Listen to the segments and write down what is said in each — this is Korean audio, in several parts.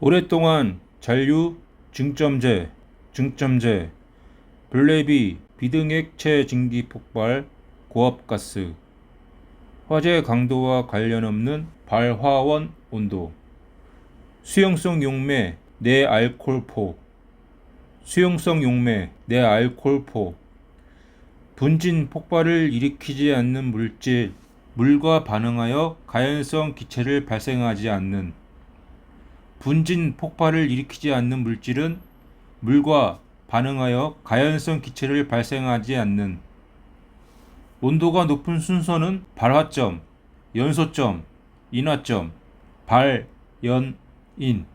오랫동안 잔류, 증점제, 증점제, 블레비, 비등액체 증기 폭발, 고압가스, 화재 강도와 관련 없는 발화원 온도, 수용성 용매, 내알콜포, 수용성 용매, 내알콜포, 분진 폭발을 일으키지 않는 물질, 물과 반응하여 가연성 기체를 발생하지 않는 분진 폭발을 일으키지 않는 물질은 물과 반응하여 가연성 기체를 발생하지 않는. 온도가 높은 순서는 발화점, 연소점, 인화점, 발, 연, 인,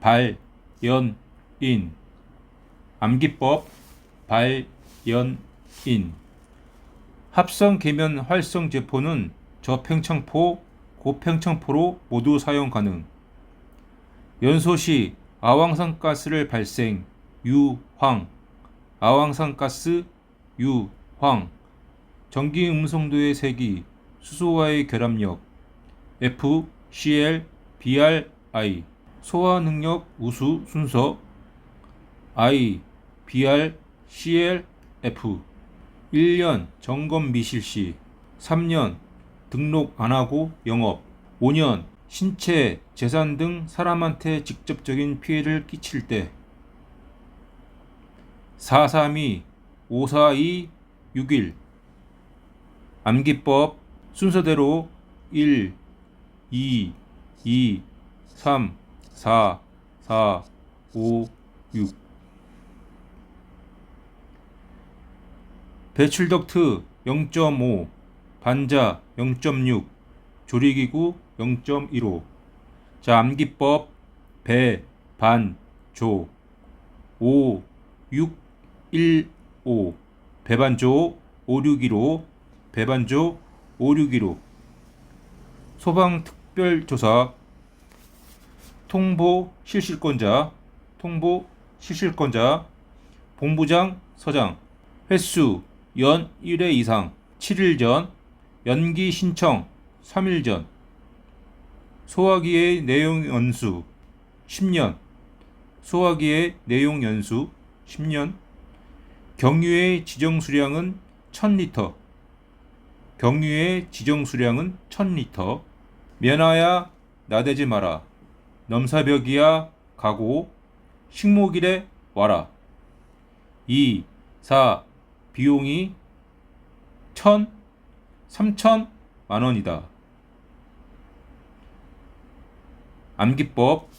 발, 연, 인, 암기법, 발, 연, 인. 합성 계면 활성 제포는 저팽창포, 고팽창포로 모두 사용 가능. 연소 시 아황산가스를 발생, 유황, 아황산가스, 유황, 전기 음성도의 세기, 수소와의 결합력, F, Cl, Br, I, 소화 능력 우수 순서, I, Br, Cl, F, 1년 점검 미실시, 3년 등록 안 하고 영업, 5년 신체, 재산 등 사람한테 직접적인 피해를 끼칠 때, 432, 542, 61 암기법 순서대로 1, 2, 2, 3, 4, 4, 5, 6 배출 덕트 0.5, 반자 0.6, 조리기구 0.15. 자, 암기법 배, 반, 조 5, 6, 1, 5. 배반조 561호, 배반조 561호. 소방특별조사 통보 실실권자, 통보 실실권자, 본부장, 서장, 횟수 연 1회 이상 7일 전, 연기 신청 3일 전, 소화기의 내용 연수 10년, 소화기의 내용 연수 10년, 경유의 지정 수량은 1000리터, 경유의 지정 수량은 1000리터, 면하야 나대지 마라, 넘사벽이야 가고, 식목일에 와라. 2, 4, 비용이 1000, 3000 만원이다. 암기법,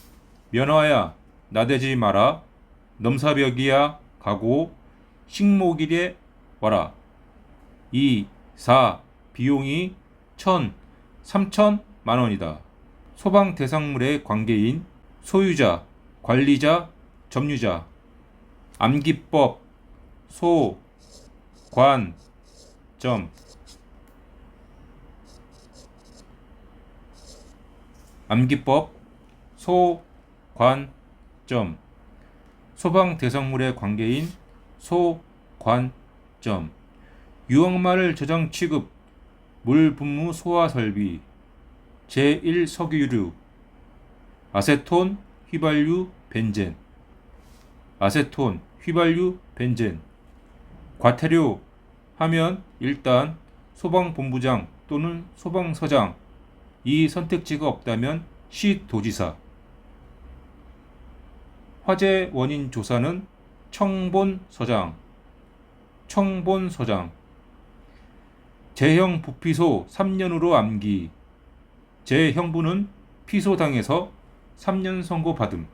면허야, 나대지 마라, 넘사벽이야, 가고, 식목일에 와라. 2, 4, 비용이 1000, 3000 만원이다. 소방 대상물의 관계인, 소유자, 관리자, 점유자, 암기법, 소, 관, 점. 암기법, 소, 관, 점. 소방 대상물의 관계인 소, 관, 점. 유황마를 저장 취급, 물 분무 소화 설비, 제1 석유류, 아세톤, 휘발유, 벤젠, 아세톤, 휘발유, 벤젠. 과태료 하면 일단 소방본부장 또는 소방서장 이 선택지가 없다면 시 도지사. 화재 원인 조사는 청본 서장. 청본 서장. 재형 부피소 3년으로 암기. 재 형부는 피소당해서 3년 선고 받음.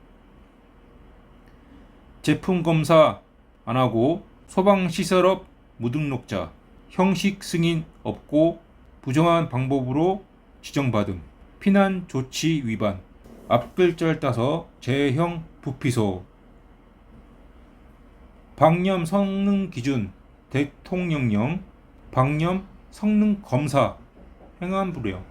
제품 검사 안 하고 소방시설업 무등록자. 형식 승인 없고 부정한 방법으로 지정받음. 피난 조치 위반. 앞글자를 따서 재형 부피소. 방염 성능 기준. 대통령령. 방염 성능 검사. 행안 불량